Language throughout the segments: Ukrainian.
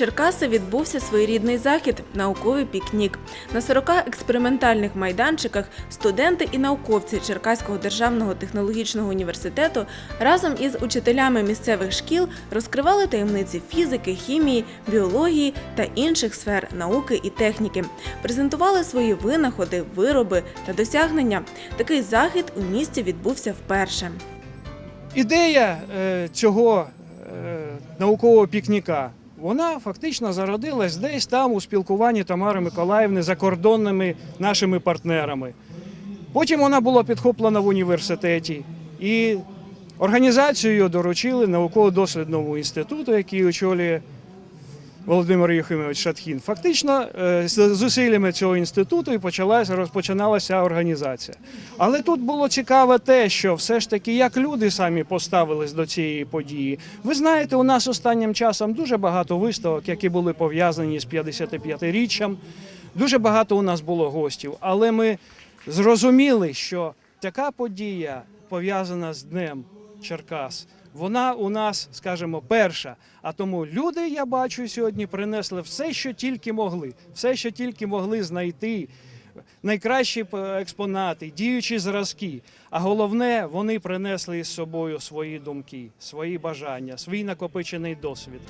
Черкаси відбувся своєрідний захід науковий пікнік. На 40 експериментальних майданчиках студенти і науковці Черкаського державного технологічного університету разом із учителями місцевих шкіл розкривали таємниці фізики, хімії, біології та інших сфер науки і техніки. Презентували свої винаходи, вироби та досягнення. Такий захід у місті відбувся вперше. Ідея е, цього е, наукового пікніка вона фактично зародилась десь там у спілкуванні Тамари Миколаївни закордонними нашими партнерами. Потім вона була підхоплена в університеті і організацію доручили науково-дослідному інституту, який очолює Володимир Юхимович Шатхін. Фактично, е, з зусиллями цього інституту і почалася розпочиналася організація. Але тут було цікаве те, що все ж таки як люди самі поставились до цієї події. Ви знаєте, у нас останнім часом дуже багато виставок, які були пов'язані з 55-річчям. Дуже багато у нас було гостів, але ми зрозуміли, що така подія пов'язана з Днем Черкас. Вона у нас, скажімо, перша. А тому люди, я бачу, сьогодні принесли все, що тільки могли, все, що тільки могли знайти. Найкращі експонати, діючі зразки. А головне, вони принесли із собою свої думки, свої бажання, свій накопичений досвід.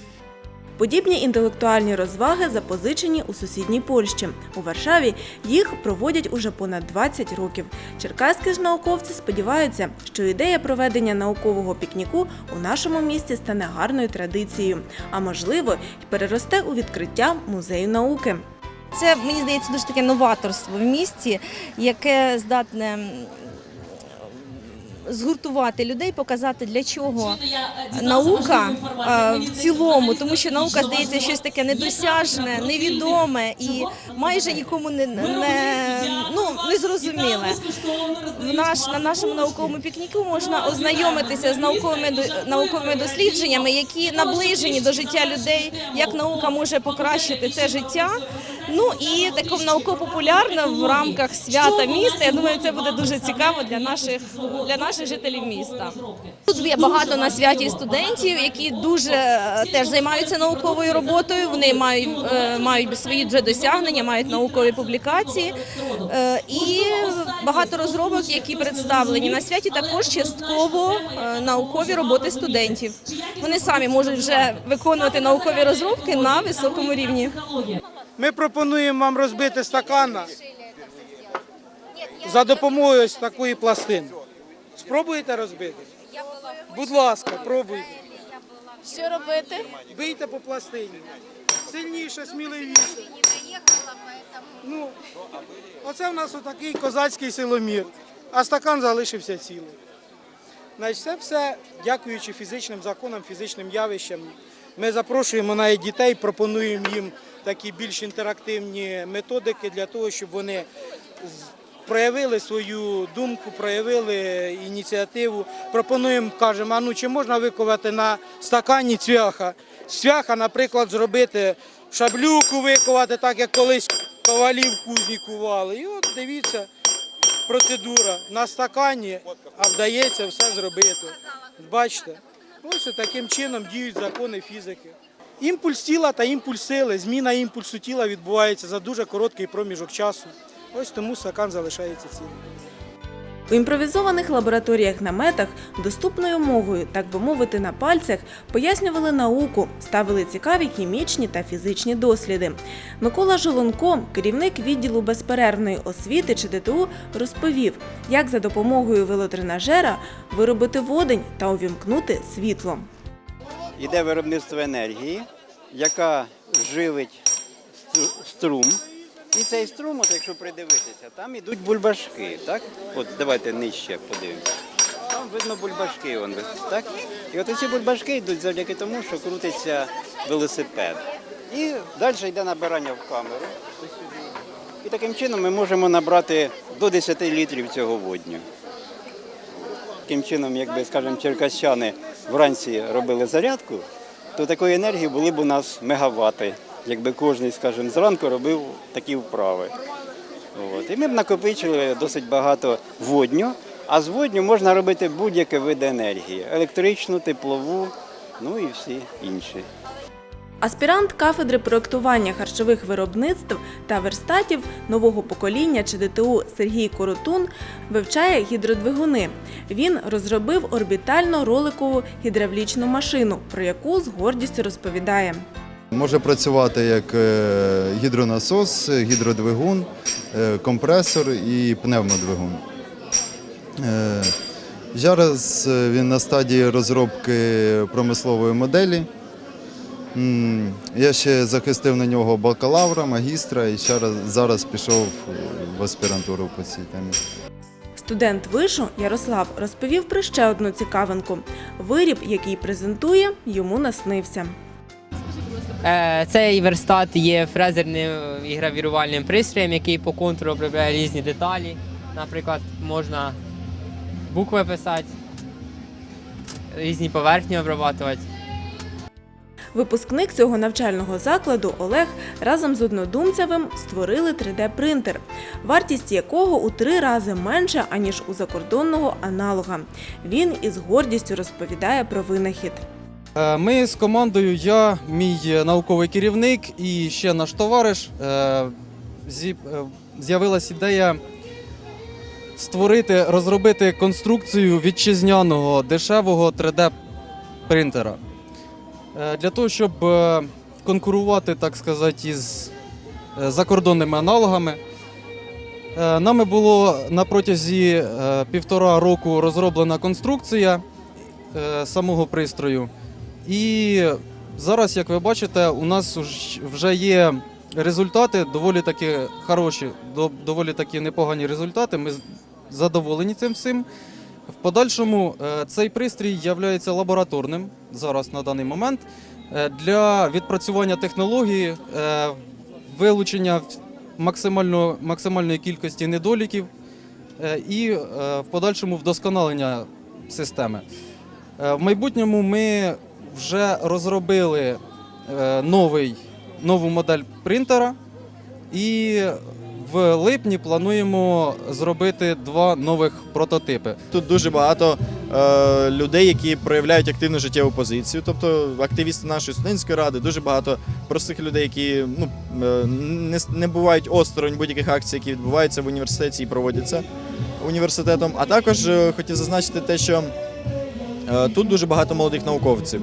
Подібні інтелектуальні розваги запозичені у сусідній Польщі. У Варшаві їх проводять уже понад 20 років. Черкаські ж науковці сподіваються, що ідея проведення наукового пікніку у нашому місті стане гарною традицією, а можливо, й переросте у відкриття музею науки. Це мені здається дуже таке новаторство в місті, яке здатне згуртувати людей, показати для чого наука е, в цілому, тому що наука здається щось таке недосяжне, невідоме і майже нікому не, не, ну, незрозуміле. В наш, на нашому науковому пікніку можна ознайомитися з науковими науковими дослідженнями, які наближені до життя людей, як наука може покращити це життя. Ну і таке науково-популярне в рамках свята міста. Я думаю, це буде дуже цікаво для наших для наших жителів міста. Тут є багато на святі студентів, які дуже е, теж займаються науковою роботою. Вони мають е, мають свої вже досягнення, мають наукові публікації Е, і багато розробок, які представлені на святі, також частково наукові роботи студентів. Вони самі можуть вже виконувати наукові розробки на високому рівні. Ми пропонуємо вам розбити стакана за допомогою ось такої пластини. Спробуєте розбити? Будь ласка, пробуйте. Що робити? Бийте по пластині. Сильніше, сміливіше. Ну, оце в нас отакий козацький силомір, а стакан залишився цілий. Значить, це все дякуючи фізичним законам, фізичним явищам. Ми запрошуємо навіть дітей, пропонуємо їм такі більш інтерактивні методики для того, щоб вони проявили свою думку, проявили ініціативу. Пропонуємо, кажемо, а ну чи можна виковати на стакані цвяха? Цвяха, наприклад, зробити шаблюку виковати, так як колись ковалі в кузні кували. І от дивіться, процедура на стакані, а вдається все зробити. Бачите, ось таким чином діють закони фізики. Імпульс тіла та імпульс сили, зміна імпульсу тіла відбувається за дуже короткий проміжок часу. Ось тому стакан залишається цілим. У імпровізованих лабораторіях наметах доступною мовою, так би мовити, на пальцях пояснювали науку, ставили цікаві хімічні та фізичні досліди. Микола Жолонко, керівник відділу безперервної освіти ЧДТУ, розповів, як за допомогою велотренажера виробити водень та увімкнути світло. Іде виробництво енергії, яка живить струм. І цей струм, от якщо придивитися, там ідуть бульбашки. Так? От давайте нижче подивимося. Там видно бульбашки. Вон, так? І от ці бульбашки йдуть завдяки тому, що крутиться велосипед. І далі йде набирання в камеру. І таким чином ми можемо набрати до 10 літрів цього водню. Таким чином, якби, скажімо, черкащани вранці робили зарядку, то такої енергії були б у нас мегавати, якби кожен, скажімо, зранку робив такі вправи. От. І ми б накопичили досить багато водню, а з водню можна робити будь-яке види енергії електричну, теплову, ну і всі інші. Аспірант кафедри проектування харчових виробництв та верстатів нового покоління ЧДТУ Сергій Коротун вивчає гідродвигуни. Він розробив орбітально-роликову гідравлічну машину, про яку з гордістю розповідає. Може працювати як е, гідронасос, гідродвигун, е, компресор і пневмодвигун. Е, Зараз він на стадії розробки промислової моделі. Я ще захистив на нього бакалавра, магістра і ще раз, зараз пішов в аспірантуру по цій темі. Студент вишу Ярослав розповів про ще одну цікавинку. Виріб, який презентує, йому наснився. Е, Цей верстат є фрезерним і гравірувальним пристроєм, який по контуру обробляє різні деталі. Наприклад, можна букви писати, різні поверхні обрабатувати. Випускник цього навчального закладу Олег разом з однодумцевим створили 3D-принтер, вартість якого у три рази менша, аніж у закордонного аналога. Він із гордістю розповідає про винахід. Е, Ми з командою, я, мій е, науковий керівник і ще наш товариш. е, З'явилась ідея створити, розробити конструкцію вітчизняного дешевого 3D-принтера. Е, Для того, щоб е, конкурувати, так сказати, із е, закордонними аналогами. Нами було на протязі півтора року розроблена конструкція самого пристрою. І зараз, як ви бачите, у нас вже є результати доволі таки хороші, доволі таки непогані результати. Ми задоволені цим всім. В подальшому е, цей пристрій є лабораторним зараз на даний момент е, для відпрацювання технології, е, вилучення максимально, максимальної кількості недоліків і в подальшому вдосконалення системи. В майбутньому ми вже розробили новий, нову модель принтера і в липні плануємо зробити два нових прототипи. Тут дуже багато е, людей, які проявляють активну життєву позицію, тобто активісти нашої студентської ради, дуже багато простих людей, які ну, е, не, не бувають осторонь будь-яких акцій, які відбуваються в університеті і проводяться університетом. А також е, хотів зазначити те, що е, тут дуже багато молодих науковців.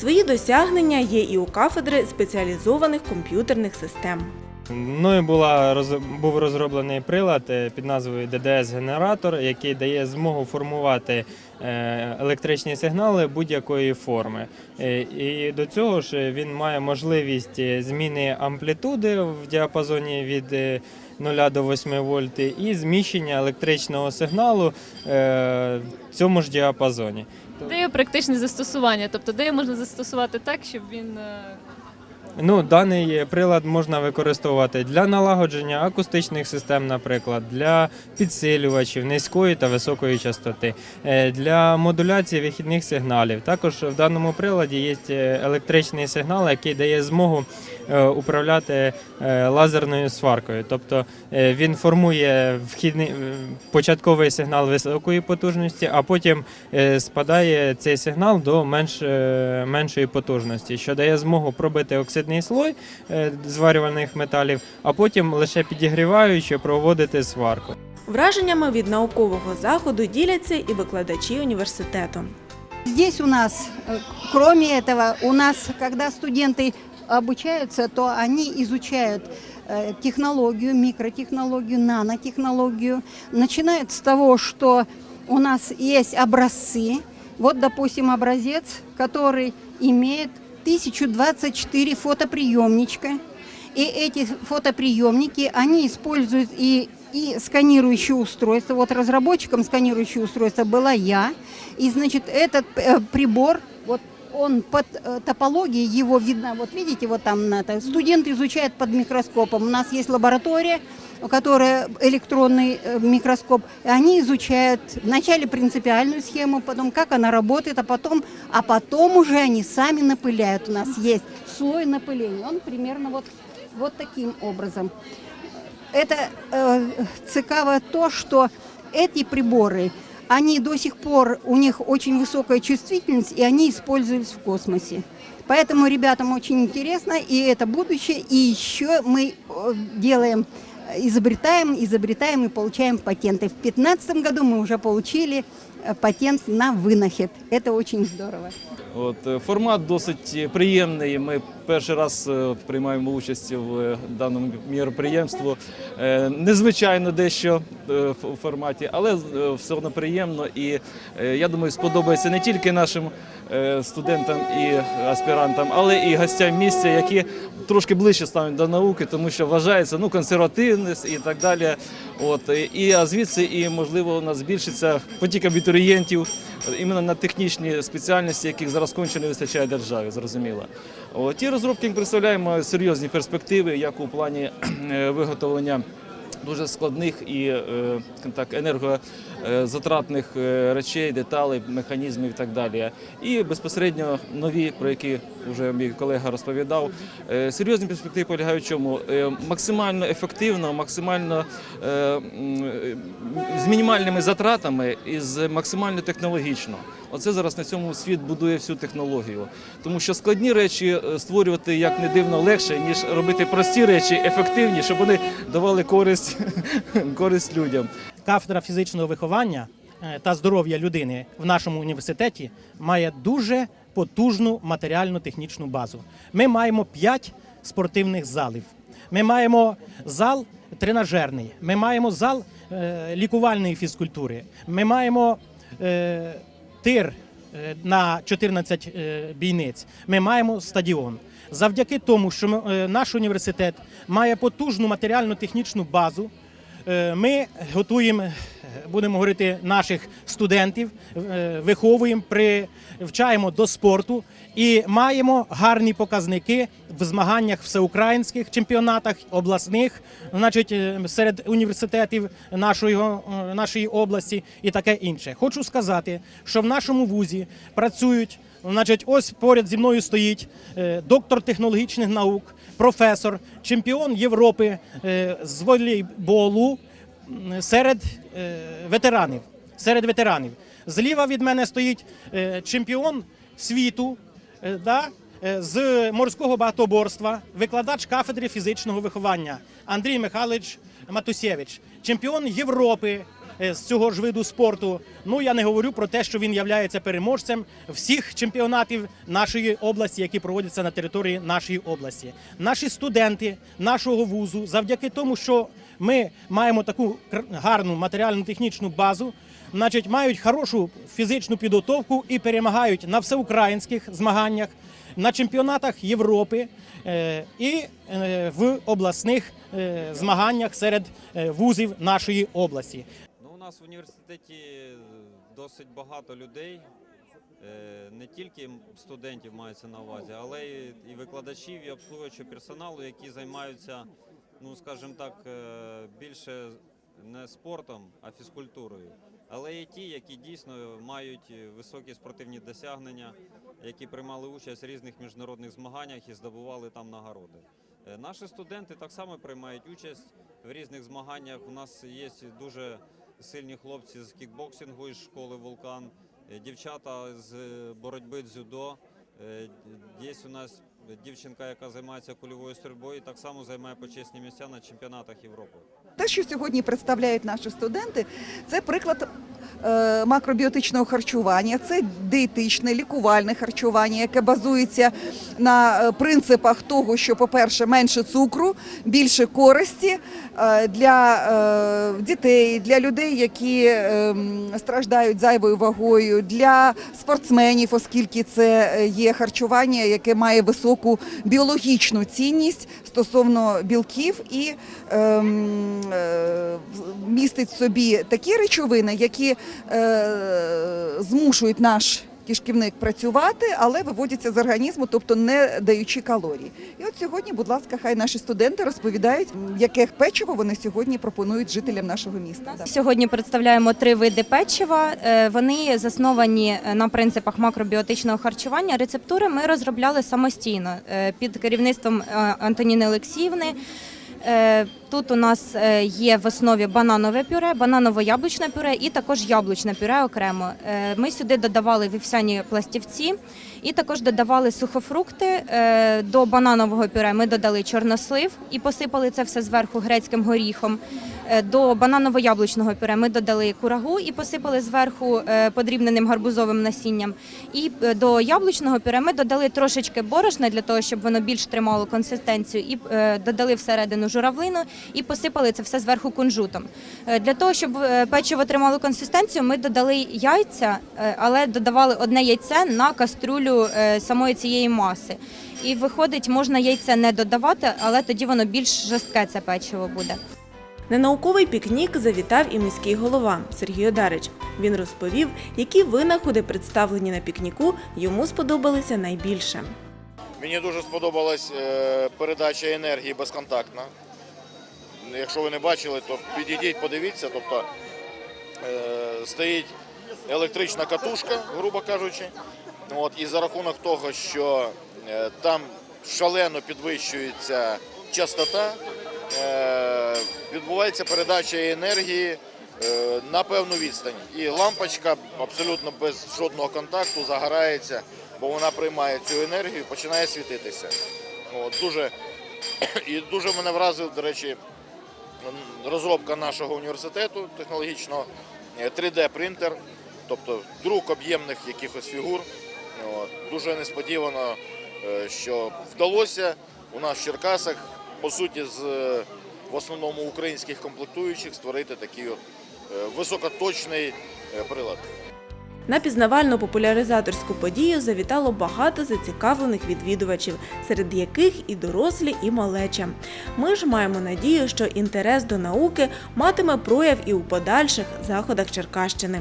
Свої досягнення є і у кафедри спеціалізованих комп'ютерних систем. Мною була був розроблений прилад е, під назвою DDS-генератор, який дає змогу формувати е, електричні сигнали будь-якої форми. Е, І до цього ж він має можливість зміни амплітуди в діапазоні від е, 0 до 8 вольт і зміщення електричного сигналу в цьому ж діапазоні. Де є практичне застосування? Тобто, де можна застосувати так, щоб він Ну, даний прилад можна використовувати для налагодження акустичних систем, наприклад, для підсилювачів низької та високої частоти, е, для модуляції вихідних сигналів. Також в даному приладі є е, електричний сигнал, який дає змогу е, управляти лазерною сваркою. Тобто він формує вхідний початковий сигнал високої потужності, а потім спадає цей сигнал до менш, меншої потужності, що дає змогу пробити оксидний слой е, зварюваних металів, а потім лише підігріваючи проводити сварку. Враженнями від наукового заходу діляться і викладачі університету. Здесь у нас, э, кроме этого, у нас, когда студенты обучаются, то они изучают э, технологию, микротехнологию, нанотехнологию. Начинают с того, что у нас есть образцы. Вот, допустим, образец, который имеет 1024 фотоприемничка. И эти фотоприемники, они используют и, и сканирующие устройства. Вот разработчиком сканирующего устройства была я. И, значит, этот э, прибор, вот он под э, топологией, его видно, вот видите, вот там на это, студент изучает под микроскопом. У нас есть лаборатория, которая электронный э, микроскоп. И они изучают вначале принципиальную схему, потом как она работает, а потом, а потом уже они сами напыляют. У нас есть слой напыления. Он примерно вот, вот таким образом. Это э, цикаво то, что эти приборы, они до сих пор, у них очень высокая чувствительность, и они использовались в космосе. Поэтому ребятам очень интересно, и это будущее. И еще мы э, делаем, э, изобретаем, изобретаем и получаем патенты. В 2015 году мы уже получили э, патент на вынахид. Это очень здорово. От е, формат досить приємний. Ми перший раз е, приймаємо участь в е, даному міроприємстві. Е, Незвичайно дещо в форматі, але все одно приємно. І я думаю, сподобається не тільки нашим студентам і аспірантам, але і гостям місця, які трошки ближче стануть до науки, тому що вважається ну консервативність і так далі. От і а звідси і можливо у нас збільшиться потік абітурієнтів іменно на технічні спеціальності, яких зараз конче не вистачає державі, зрозуміло. Ті розробки ми представляємо серйозні перспективи, як у плані е, виготовлення дуже складних і е, так, енергозатратних е, речей, деталей, механізмів і так далі. І безпосередньо нові, про які вже мій колега розповідав. Серйозні перспективи полягають в чому? Максимально ефективно, максимально з мінімальними затратами і з максимально технологічно. Оце зараз на цьому світ будує всю технологію. Тому що складні речі е, створювати як не дивно легше, ніж робити прості речі ефективні, щоб вони давали користь, користь людям. кафедра фізичного виховання е, та здоров'я людини в нашому університеті має дуже потужну матеріально-технічну базу. Ми маємо 5 спортивних залів. Ми маємо зал тренажерний, ми маємо зал е, лікувальної фізкультури, ми маємо тир е, на 14 е, бійниць. Ми маємо стадіон. Завдяки тому, що е, наш університет має потужну матеріально-технічну базу, Ми готуємо, будемо говорити, наших студентів, е, виховуємо, привчаємо до спорту і маємо гарні показники в змаганнях всеукраїнських чемпіонатах, обласних, значить, е, серед університетів нашої, е, нашої області і таке інше. Хочу сказати, що в нашому вузі працюють. Значить, ось поряд зі мною стоїть е, доктор технологічних наук, професор, чемпіон Європи е, з волейболу серед е, ветеранів. Серед ветеранів. Зліва від мене стоїть е, чемпіон світу е, да, з морського багатоборства, викладач кафедри фізичного виховання Андрій Михайлович Матусєвич, чемпіон Європи з цього ж виду спорту. Ну я не говорю про те, що він є переможцем всіх чемпіонатів нашої області, які проводяться на території нашої області. Наші студенти нашого вузу, завдяки тому, що ми маємо таку гарну матеріально-технічну базу, значить, мають хорошу фізичну підготовку і перемагають на всеукраїнських змаганнях, на чемпіонатах Європи е, і е, в обласних е, змаганнях серед вузів нашої області. Ну, у нас в університеті досить багато людей, не тільки студентів мається на увазі, але і викладачів, і обслуговуючого персоналу, які займаються, ну скажімо так, е, більше не спортом, а фізкультурою. Але є ті, які дійсно мають високі спортивні досягнення, які приймали участь в різних міжнародних змаганнях і здобували там нагороди. Е, Наші студенти так само приймають участь в різних змаганнях. У нас є дуже сильні хлопці з кікбоксингу із школи Вулкан, е, дівчата з боротьби дзюдо. Є у нас дівчинка, яка займається кульовою стрільбою, так само займає почесні місця на чемпіонатах Європи. Те, що сьогодні представляють наші студенти, це приклад макробіотичного харчування, це диетичне, лікувальне харчування, яке базується на е, принципах того, що, по-перше, менше цукру, більше користі е, для е, дітей, для людей, які е, страждають зайвою вагою, для спортсменів, оскільки це е, є харчування, яке має високу біологічну цінність стосовно білків і ем, е, містить в собі такі речовини, які е, змушують наш кишківник працювати, але виводяться з організму, тобто не даючи калорій. І от сьогодні, будь ласка, хай наші студенти розповідають, яке печиво вони сьогодні пропонують жителям нашого міста. Сьогодні представляємо три види печива. Е, Вони засновані е, на принципах макробіотичного харчування. Рецептури ми розробляли самостійно під керівництвом Антоніни Олексіївни. Тут у нас е, є в основі бананове пюре, бананово-яблучне пюре і також яблучне пюре окремо. Е, Ми сюди додавали вівсяні пластівці і також додавали сухофрукти. Е, До бананового пюре ми додали чорнослив і посипали це все зверху грецьким горіхом. До бананово-яблучного пюре ми додали курагу і посипали зверху подрібненим гарбузовим насінням. І до яблучного пюре ми додали трошечки борошна для того, щоб воно більш тримало консистенцію, і додали всередину журавлину і посипали це все зверху кунжутом. Е, Для того, щоб е, печиво тримало консистенцію, ми додали яйця, е, але додавали одне яйце на кастрюлю е, самої цієї маси. І виходить, можна яйце не додавати, але тоді воно більш жорстке це печиво буде. На науковий пікнік завітав і міський голова Сергій Одарич. Він розповів, які винаходи, представлені на пікніку, йому сподобалися найбільше. Мені дуже сподобалась передача енергії безконтактна. Якщо ви не бачили, то підійдіть, подивіться. Тобто е, стоїть електрична катушка, грубо кажучи. І за рахунок того, що е, там шалено підвищується частота, е, відбувається передача енергії на певну відстань. І лампочка абсолютно без жодного контакту загорається, бо вона приймає цю енергію і починає світитися. Дуже, і дуже мене вразив, до речі, розробка нашого університету технологічного, 3D-принтер, тобто друк об'ємних якихось фігур. Дуже несподівано, е, що вдалося у нас в Черкасах, по суті, з е, в основному українських комплектуючих створити такий от е, високоточний е, прилад. На пізнавальну популяризаторську подію завітало багато зацікавлених відвідувачів, серед яких і дорослі, і малеча. Ми ж маємо надію, що інтерес до науки матиме прояв і у подальших заходах Черкащини.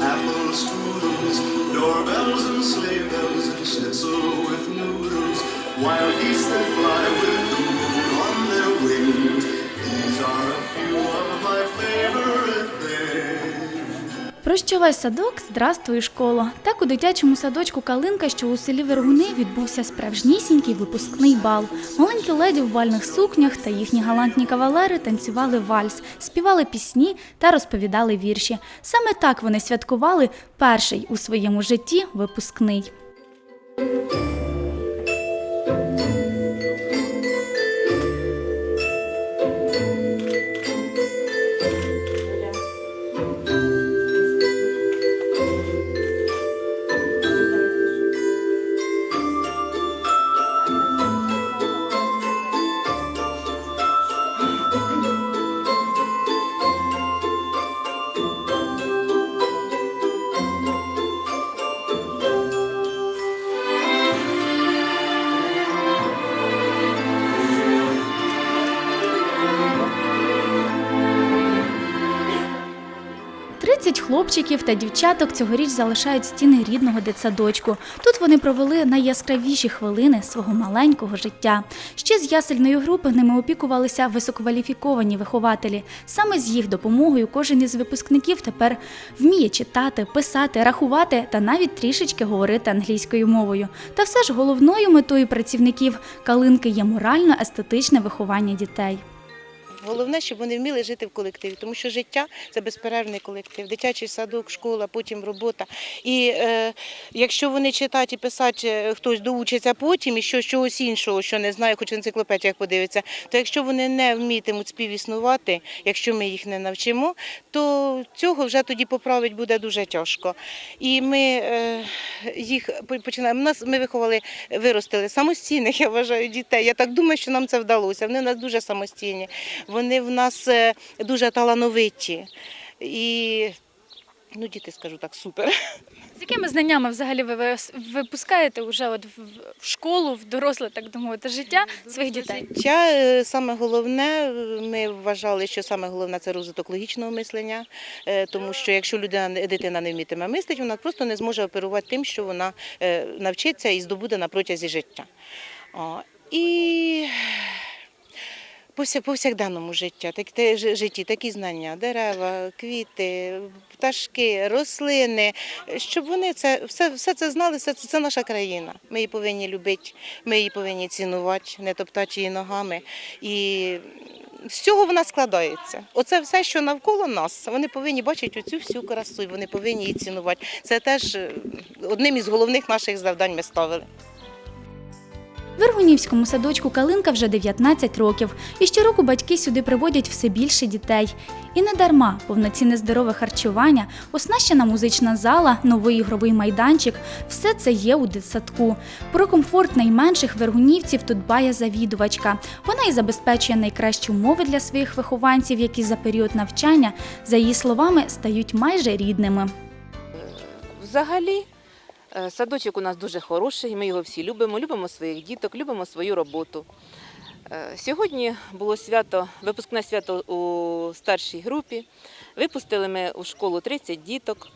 And crisp apple strudels, doorbells and sleigh bells and schnitzel with noodles, wild geese that fly with the Прощавай садок, здравствуй школа. Так у дитячому садочку Калинка, що у селі Вергуни, відбувся справжнісінький випускний бал. Маленькі леді в бальних сукнях та їхні галантні кавалери танцювали вальс, співали пісні та розповідали вірші. Саме так вони святкували перший у своєму житті випускний. Тридцять хлопчиків та дівчаток цьогоріч залишають стіни рідного дитсадочку. Тут вони провели найяскравіші хвилини свого маленького життя. Ще з ясельної групи ними опікувалися висококваліфіковані вихователі. Саме з їх допомогою кожен із випускників тепер вміє читати, писати, рахувати та навіть трішечки говорити англійською мовою. Та все ж головною метою працівників калинки є морально-естетичне виховання дітей. Головне, щоб вони вміли жити в колективі, тому що життя це безперервний колектив, дитячий садок, школа, потім робота. І е, якщо вони читати і писати, е, хтось доучиться потім і що чогось іншого, що не знає, хоч в енциклопедіях подивиться, то якщо вони не вмітимуть співіснувати, якщо ми їх не навчимо, то цього вже тоді поправити буде дуже тяжко. І ми е, їх починаємо. Нас ми виховали, виростили самостійних, я вважаю, дітей. Я так думаю, що нам це вдалося. Вони в нас дуже самостійні, вони в нас е, дуже талановиті. І ну, діти, скажу так, супер. З якими знаннями взагалі ви випускаєте вже от в школу, в доросле, так мовити, життя своїх дітей? Життя е, саме головне, ми вважали, що саме головне це розвиток логічного мислення, е, тому що якщо людина дитина не вмітиме мислити, вона просто не зможе оперувати тим, що вона навчиться і здобуде на протязі життя. І повсякденному життя, так, те, житті такі знання, дерева, квіти, пташки, рослини, щоб вони це все, все це знали, все це, це наша країна. Ми її повинні любити, ми її повинні цінувати, не топтати її ногами. І з цього вона складається. Оце все, що навколо нас, вони повинні бачити оцю всю красу, і вони повинні її цінувати. Це теж е, одним із головних наших завдань ми ставили. В Іргунівському садочку Калинка вже 19 років, і щороку батьки сюди приводять все більше дітей. І не дарма повноцінне здорове харчування, оснащена музична зала, новий ігровий майданчик все це є у дитсадку. Про комфорт найменших вергунівців тут дбає завідувачка. Вона і забезпечує найкращі умови для своїх вихованців, які за період навчання, за її словами, стають майже рідними. Взагалі, садочок у нас дуже хороший, ми його всі любимо, любимо своїх діток, любимо свою роботу. Е, Сьогодні було свято, випускне свято у старшій групі. Випустили ми у школу 30 діток.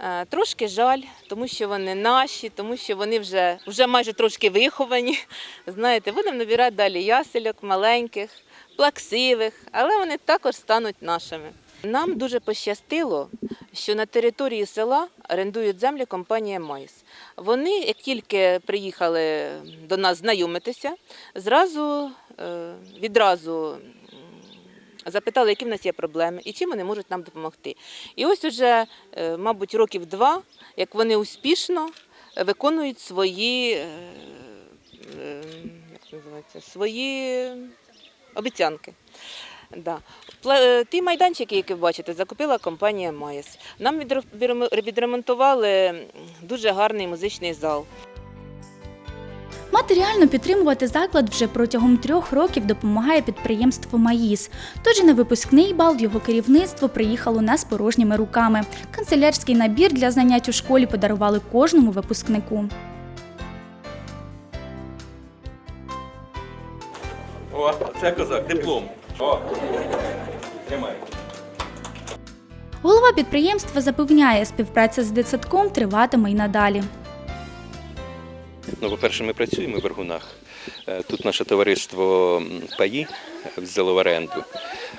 Е, Трошки жаль, тому що вони наші, тому що вони вже, вже майже трошки виховані. Знаєте, будемо набирати далі ясельок, маленьких, плаксивих, але вони також стануть нашими. Нам дуже пощастило, що на території села орендують землі компанія Майс. Вони, як тільки приїхали до нас знайомитися, зразу е, відразу запитали, які в нас є проблеми і чим вони можуть нам допомогти. І ось уже, е, мабуть, років два, як вони успішно виконують свої, е, як називається, свої обіцянки. Да. Е, Ті майданчики, які ви бачите, закупила компанія Майс. Нам відремонтували дуже гарний музичний зал. Матеріально підтримувати заклад вже протягом трьох років допомагає підприємство Маїс. Тож і на випускний бал його керівництво приїхало не з порожніми руками. Канцелярський набір для занять у школі подарували кожному випускнику. О, це козак, диплом. О, тримай. Голова підприємства запевняє, співпраця з дитсадком триватиме й надалі. Ну, по-перше, ми працюємо в Вергунах. Е, Тут наше товариство ПАІ ПАї взяло в оренду.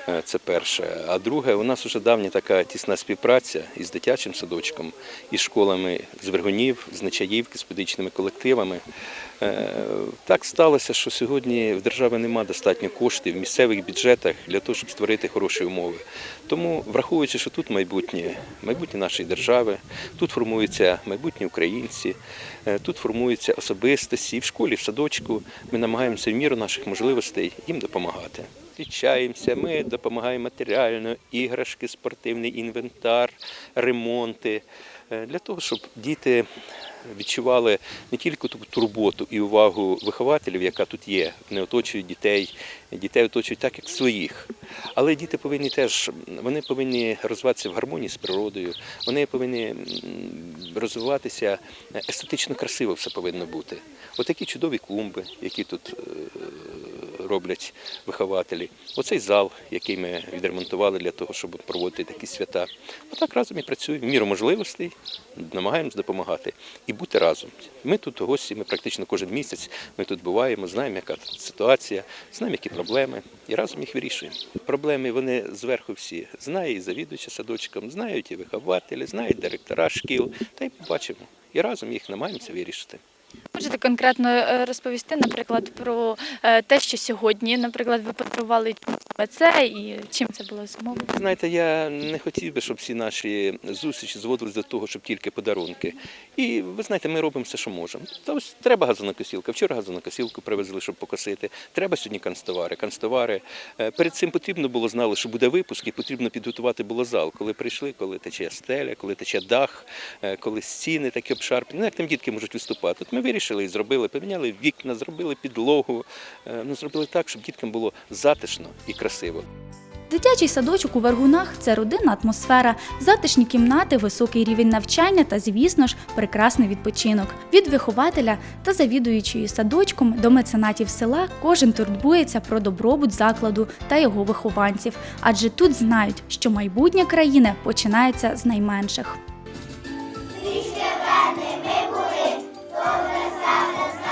Е, Це перше. А друге, у нас вже давня така тісна співпраця із дитячим садочком, із школами з Вергунів, з Нечаївки, з педагогічними колективами. Е, Так сталося, що сьогодні в держави немає достатньо коштів в місцевих бюджетах для того, щоб створити хороші умови. Тому, враховуючи, що тут майбутнє, майбутнє нашої держави, тут формуються майбутні українці, е, тут формуються особистості. І в школі, в садочку ми намагаємося в міру наших можливостей їм допомагати. Відчаємося, ми допомагаємо матеріально, іграшки, спортивний інвентар, ремонти. е, Для того, щоб діти відчували не тільки ту турботу і увагу вихователів, яка тут є, вони оточують дітей, дітей оточують так, як своїх. Але діти повинні теж вони повинні розвиватися в гармонії з природою, вони повинні розвиватися е, естетично красиво все повинно бути. Отакі чудові клумби, які тут е, роблять вихователі. Оцей зал, який ми відремонтували для того, щоб проводити такі свята. Отак разом і працюємо в міру можливостей, намагаємось допомагати і бути разом. Ми тут гості, ми практично кожен місяць ми тут буваємо, знаємо, яка ситуація, знаємо, які проблеми, і разом їх вирішуємо. Проблеми вони зверху всі знає і завідуюча садочком, знають і вихователі, знають директора шкіл, та й побачимо. І разом їх намагаємося вирішити. Можете конкретно е, розповісти, наприклад, про е, те, що сьогодні, наприклад, ви подарували це і чим це було зумовлено? Знаєте, я не хотів би, щоб всі наші зустрічі зводились до того, щоб тільки подарунки. І ви знаєте, ми робимо все, що можемо. Та ось треба газонокосілка. Вчора газонокосілку привезли, щоб покосити. Треба сьогодні канцтовари. Канцтовари. Е, Перед цим потрібно було знали, що буде випуск, і потрібно підготувати було зал. Коли прийшли, коли тече стеля, коли тече дах, коли стіни такі обшарпані. Ну, як там дітки можуть виступати. От ми вирішили і зробили, поміняли вікна, зробили підлогу, е, ну зробили так, щоб діткам було затишно і красиво. Дитячий садочок у Вергунах це родинна атмосфера, затишні кімнати, високий рівень навчання та, звісно ж, прекрасний відпочинок. Від вихователя та завідуючої садочком до меценатів села кожен турбується про добробут закладу та його вихованців, адже тут знають, що майбутнє країни починається з найменших. Трішки певні ми були. Добре,